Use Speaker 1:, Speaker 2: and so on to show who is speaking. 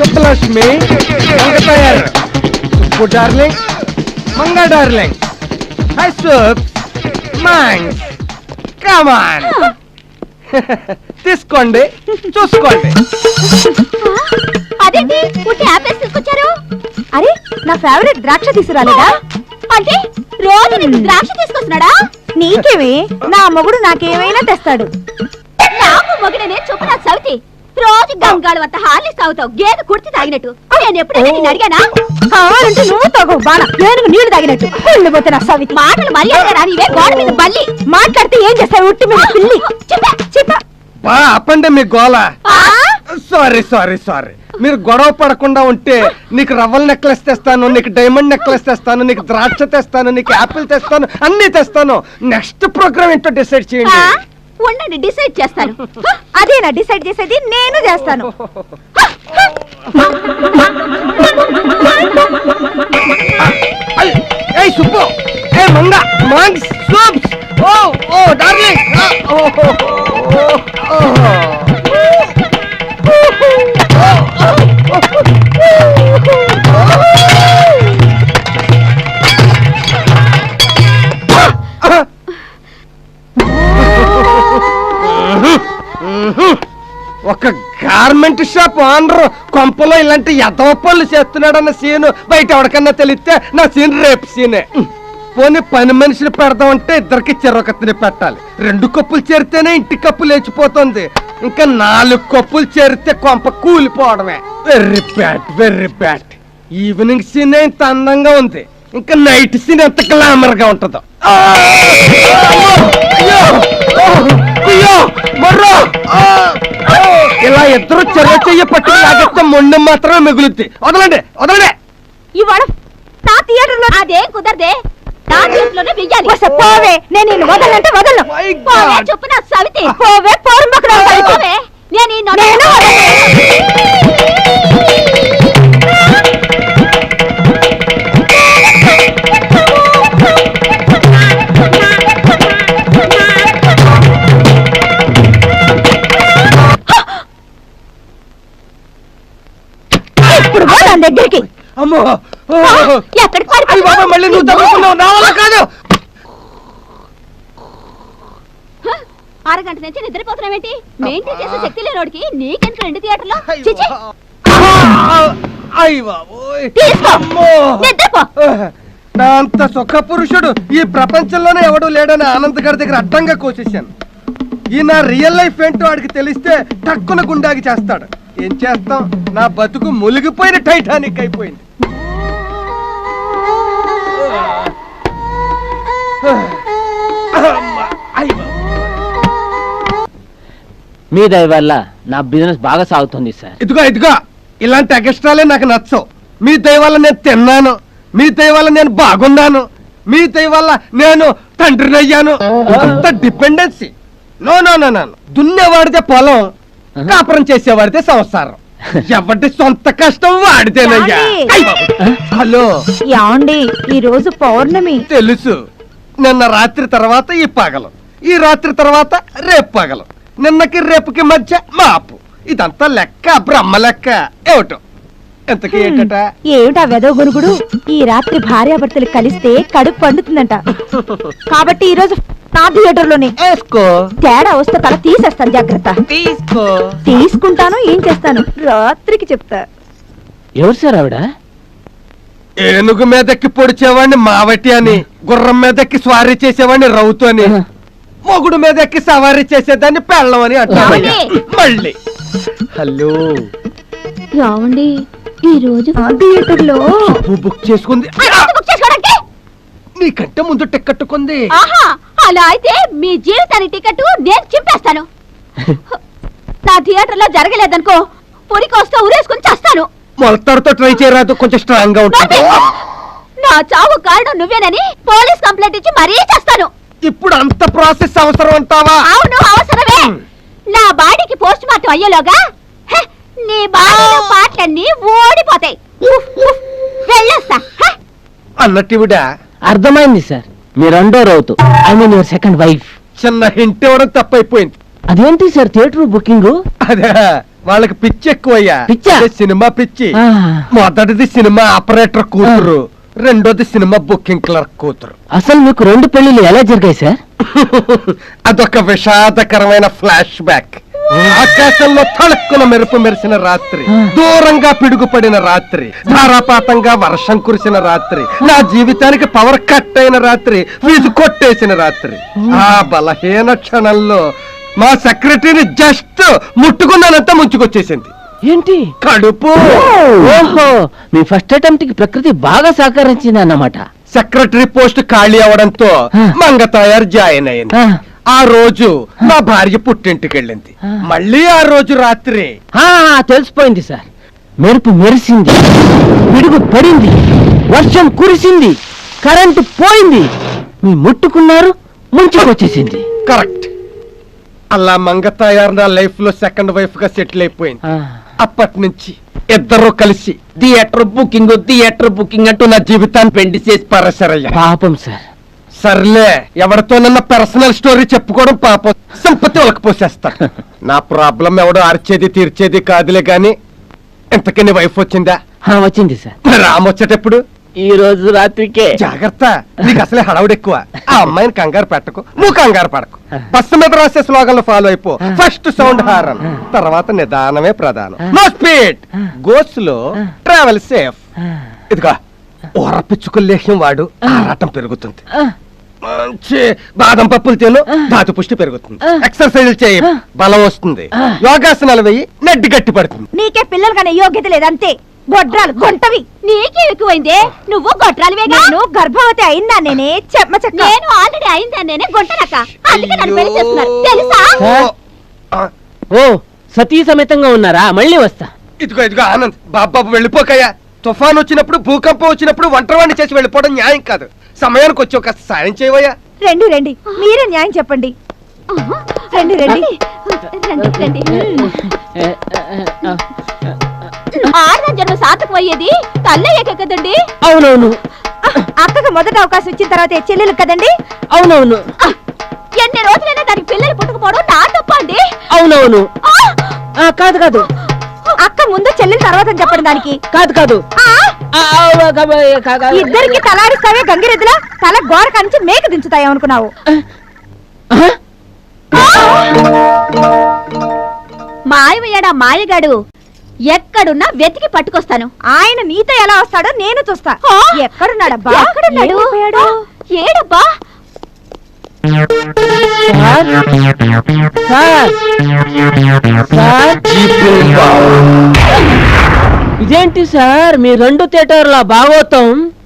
Speaker 1: Subbalakshmi వెంకటయ్యారు. Subbu darling Manga darling. Hi come on తీసుకోండి చూసుకోండి.
Speaker 2: అదేంటి? పుట్టి యాపిల్స్ తీసుకొచ్చారు? అరే నా ఫేవరెట్ ద్రాక్ష తీసుకురాలేదా? అంటే రోజు నీకు ద్రాక్ష తీసుకొస్తున్నాడా? నీకేమి? నా మొగుడు నాకేమైనా తెస్తాడు. నాకు మొగుడనే చొప్పున సవితి. రోజు గంగాళం అంత హార్లిస్ తాగుతావు గేదె కుర్తి తాగినట్టు. నేను ఎప్పుడైనా నిన్ను అడిగానా? కావాలంటే నువ్వు తాగు బాణ నేను నీళ్ళు తాగినట్టు. కుళ్ళు పోతే నా సవితి మాటలు మర్యాద రాని ఇవే గోడ మీద బల్లి. మాట్లాడితే ఏం చేస్తావు? ఉట్టి మీద పిల్లి. చెప్పా చెప్పా.
Speaker 1: బా అప్పండి మీ గోల. సారీ సారీ సారీ మీరు గొడవ పడకుండా ఉంటే నీకు రవ్వల నెక్లెస్ తెస్తాను నీకు డైమండ్ నెక్లెస్ తెస్తాను నీకు ద్రాక్ష తెస్తాను నీకు యాపిల్ తెస్తాను అన్ని తెస్తాను. నెక్స్ట్ ప్రోగ్రామ్ ఏంటో డిసైడ్ చేయండి.
Speaker 2: ఉండండి డిసైడ్ చేస్తాను. అదేనా డిసైడ్ చేసేది నేను చేస్తాను.
Speaker 1: ఐ, ఏయ్ సుబ్బు. ఏ మంగ. మాంగ్స్. సూప్స్ ఓ ఓ డార్లింగ్. ఓ ఓ ఓ. ఒక గార్మెంట్ షాప్ ఓనర్ కొంపలో ఇలాంటి ఎదవ పనులు చేస్తున్నాడన్న సీను బయట ఎవరికన్నా తెలిస్తే నా సీన్ రేపు సీనే పోనీ పని మనుషులు పెడదామంటే ఇద్దరికి చెరొకతిని పెట్టాలి. రెండు కప్పులు చేరితేనే ఇంటి కప్పు లేచిపోతుంది. ఇంకా నాలుగు కప్పులు చేరితే కొంప కూలిపోవడమే. వెర్రి బ్యాట్ వెర్రి బ్యాట్ ఈవినింగ్ సీన్ ఇంత అందంగా ఉంది. ఇంకా నైట్ సీన్ ఎంత గ్లామర్గా ఉంటుందో. అయ్యో! మర్రో! ఆ! ఇలా ఇద్దరు చెర్ర చెయ్యి పట్టుకు లాగేస్తే మొండె మాత్రమే మిగులుద్ది వదలండి వదలండి
Speaker 2: ఇవాళ నా థియేటర్లో అదేం కుదరదే నా థియేటర్లోనే వెయ్యాలి పోవే నేను నిన్ను వదలంటే వదలను. పోవే చెప్పు నా సవితి పోవే పోరుంబకుడు పోవే నేను ఈ నొన- ఇప్పుడు పో దాని దగ్గరికి.
Speaker 1: అమ్మో ఓ!
Speaker 2: ఎక్కడికి
Speaker 1: అయ్య బాబా మళ్ళీ నువ్వు తగ్గుతున్నావు నా వల్ల కాదు.
Speaker 2: అరగంట నుంచి నిద్రపోతున్నావేంటి మెయింటైన్ చేసే శక్తి లేనోడికి నీకెంత రెండు థియేటర్లో? చిచి
Speaker 1: అయ్య బాబోయ్.
Speaker 2: తీసుకో.
Speaker 1: అమ్మో.
Speaker 2: నిద్రపో.
Speaker 1: నా అంత సుఖ పురుషుడు ఈ ప్రపంచంలోనే ఎవడు లేడని ఆనంద్ గారి దగ్గర అడ్డంగా కోసేశాను. ఈ నా రియల్ లైఫ్ ఏంటో వాడికి తెలిస్తే టక్కున గుండాకి చేస్తాడు. ఏం చేస్తాం నా బతుకు మునిగిపోయిన టైటానిక్ అయిపోయింది.
Speaker 3: మీ దయ వల్ల నా బిజినెస్ బాగా సాగుతుంది సార్.
Speaker 1: ఇదిగో ఇదిగో ఇలాంటి ఎక్స్ట్రాలే నాకు నచ్చవు. మీ దయ వల్ల నేను తిన్నాను. మీ దయ వల్ల నేను బాగున్నాను. మీ దయ వల్ల నేను తండ్రిని అయ్యాను అంత dependency no no no no దున్నేవాడితే పొలం. కాపురం చేసేవాడితే సంసారం. ఎవరి సొంత కష్టం వాడితేనయ్యా. హలో.
Speaker 2: యాండి ఈ రోజు పౌర్ణమి.
Speaker 1: తెలుసు. నిన్న రాత్రి తర్వాత ఈ పగలు. ఈ రాత్రి తర్వాత రేపు పగలు. నిన్నకి రేపుకి మధ్య మాపు. ఇదంతా లెక్క బ్రహ్మ లెక్క. ఏమిటో? ఎంతకీ ఏంటట?
Speaker 2: ఏమిటా వెదవ గురుగుడు ఈ రాత్రి భార్యాభర్తలు కలిస్తే కడుపు పండుతుందంట. కాబట్టి ఈ రోజు నా థియేటర్లోనే
Speaker 1: వేసుకో.
Speaker 2: తేడా వస్తే తల తీసేస్తాను జాగ్రత్త.
Speaker 1: తీసుకో.
Speaker 2: తీసుకుంటాను ఏం చేస్తాను? రాత్రికి చెప్తా.
Speaker 3: ఎవరు సార్ ఆవిడ?
Speaker 1: ఏనుగు మీదకి పొడిచేవాడిని మావటి అని గుర్రం మీదకి స్వారీ చేసేవాడిని రౌతు అని మొగుడు మీదకి సవారీ చేసేదాన్ని పెళ్ళం అని అంటారు? మళ్ళీ. హలో.
Speaker 2: ఏమండి ఈ రోజు
Speaker 1: థియేటర్లో బుక్ చేసుకుంది. నీకంటే ముందు టిక్కెట్ కొంది.
Speaker 2: ఆహా అలా అయితే మీ జీవితానికి టికెట్ నేను చింపేస్తాను. నా థియేటర్లో జరగలేదనుకో పొరికొస్తే ఉరేసుకుని చేస్తాను.
Speaker 1: ట్రై చేయరాదు కొంచెం స్ట్రాంగ్గా ఉంటుంది
Speaker 2: నా చావు కారణం నువ్వేనని పోలీస్ కంప్లైంట్ ఇచ్చి మరీ చేస్తాను.
Speaker 1: ఇప్పుడు అంత ప్రాసెస్ అవసరం అంటావా?
Speaker 2: అవును అవసరమే. నా బాడీకి పోస్ట్ మార్టం అయ్యేలోగా హె, నీ బాడీలో పాటలన్నీ ఓడిపోతాయి. ఉఫ్, ఉఫ్, వెళ్ళొస్తా హె.
Speaker 1: అన్నట్టివిడా
Speaker 3: అర్థమైంది సార్. మీ రెండో రౌతు. I mean your second wife
Speaker 1: చిన్న హింట్ ఇవ్వడం తప్పైపోయింది.
Speaker 3: అదేంటి సార్ థియేటర్ బుకింగ్?
Speaker 1: అదే వాళ్ళకి పిచ్చి ఎక్కువయ్యా.
Speaker 3: పిచ్చా?
Speaker 1: అదే సినిమా పిచ్చి. మొదటిది సినిమా ఆపరేటర్ కూతురు. రెండోది సినిమా బుకింగ్ క్లర్క్ కూతురు.
Speaker 3: అసలు మీకు రెండు పెళ్ళిళ్ళు ఎలా జరిగాయి సార్?
Speaker 1: అదొక విషాదకరమైన ఫ్లాష్ బ్యాక్. ఆకాశంలో తళుక్కున మెరుపు మెరిసిన రాత్రి దూరంగా పిడుగుపడిన రాత్రి ధారాపాతంగా వర్షం కురిసిన రాత్రి నా జీవితానికి పవర్ కట్ అయిన రాత్రి ఫీజు కొట్టేసిన రాత్రి. ఆ బలహీన క్షణంలో మా సెక్రటరీని జస్ట్ ముట్టుకున్నానంతా ముంచుకొచ్చేసింది.
Speaker 3: ఏంటి?
Speaker 1: కడుపు!
Speaker 3: ఓహో! మీ ఫస్ట్ అటెంప్ట్కి ప్రకృతి బాగా సహకరించింది అన్నమాట
Speaker 1: సెక్రటరీ పోస్ట్ ఖాళీ అవడంతో. మంగ తయారు జాయిన్ అయింది
Speaker 3: ఆ.
Speaker 1: రోజు మా భార్య పుట్టింటికి వెళ్ళింది. మళ్ళీ ఆ రోజు రాత్రి.
Speaker 3: తెలిసిపోయింది సార్. మెరుపు మెరిసింది. పిడుగు పడింది. వర్షం కురిసింది. కరెంటు పోయింది. మీ ముట్టుకున్నారు ముంచుకొచ్చేసింది.
Speaker 1: కరెక్ట్. అలా మంగ తయారు నా లైఫ్లో సెకండ్ వైఫ్గా సెటిల్ అయిపోయింది. అప్పటి నుంచి ఇద్దరు కలిసి థియేటర్ బుకింగ్ థియేటర్ బుకింగ్ అంటూ నా జీవితాన్ని పెండి చేసి పరసరయ్యా
Speaker 3: పాపం సార్.
Speaker 1: సర్లే ఎవరితోనన్నా పర్సనల్ స్టోరీ చెప్పుకోవడం పాపం. సంపత్తి ఒలకపోసేస్తా నా ప్రాబ్లం ఎవడో అరిచేది తీర్చేది కాదులే గాని ఇంతకీ నీ వైఫ్ వచ్చిందా?
Speaker 3: వచ్చింది సార్.
Speaker 1: మరి రామ్ వచ్చేటప్పుడు?
Speaker 3: ఈ రోజు రాత్రికే.
Speaker 1: జాగ్రత్త నీకు అసలే హడావుడు ఎక్కువ. ఆ అమ్మాయిని కంగారు పెట్టకు నువ్వు కంగారు పడకు. బస్సు మీద రాసే స్లోగన్లు ఫాలో అయిపో. First sound horn. తర్వాత నిదానమే ప్రధానం. No speed go slow travel safe ఇదిగో ఓరపిచ్చుకులేహ్యం వాడు. ఆరాటం పెరుగుతుంది. మంచి బాదం పప్పులు తిను ధాతు పుష్టి పెరుగుతుంది. ఎక్సర్సైజ్ చేయి బలం వస్తుంది. యోగాసనాలు వెయ్యి నడ్డి గట్టి పడుతుంది.
Speaker 2: నీకే పిల్లలు కనే యోగ్యత లేదంతే. గొడ్రాలు గొంటవి. నీకే ఎక్కువైందే. నువ్వు గొడ్రాలువేగా నేను గర్భవతి అయిందా నేనే? చెమ్మ చెక్క. నేను ఆల్రెడీ అయిందా నేనే? గొంటనక్క. అందుకే నన్ను పెళ్ళి చేస్తున్నారు. తెలుసా?
Speaker 1: ఓ.
Speaker 3: సతీ సమేతంగా ఉన్నారా? మళ్ళీ వస్తా.
Speaker 1: ఇదిగో ఇదిగో ఆనంద్. బాబాబు వెళ్ళిపోకయ్యా. తుఫాన్ వచ్చినప్పుడు భూకంపం వచ్చినప్పుడు ఒంటరివాణ్ణి చేసి వెళ్ళిపోవడం న్యాయం కాదు. సమయానికి వచ్చి ఒక సాయం చేయవయ్యా.
Speaker 2: రండి రండి. మీరే న్యాయం చెప్పండి. రండి రండి. ఆడదాని జన్మ సార్థకం అయ్యేది తల్లయ్యాక కదండి?
Speaker 3: అవునవును.
Speaker 2: అక్కకు మొదట అవకాశం ఇచ్చిన తర్వాత చెల్లెలు కదండి?
Speaker 3: అవునవును.
Speaker 2: ఎన్ని రోజులైనా దానికి పిల్లలు పుట్టుకుపోవడం నా తప్ప అండి
Speaker 3: అవునవును ఆ, కాదు కాదు.
Speaker 2: అక్క ముందు చెల్లెలు తర్వాత అని చెప్పండి దానికి.
Speaker 3: కాదు కాదు.
Speaker 2: ఇద్దరికి తలాడిస్తావే గంగిరెద్దులా? తల గోర కంచి మేక దించుతాయి అనుకున్నావు? మాయమయ్యాడా మాయగాడు? ఎక్కడున్నా వెతికి పట్టుకొస్తాను. ఆయన నీతో ఎలా వస్తాడో నేను చూస్తా. ఎక్కడున్నాడబ్బా? ఎక్కడున్నాడు? ఏడబ్బా?
Speaker 3: ఇదేంటి సార్ మీ రెండు థియేటర్ల భాగవతం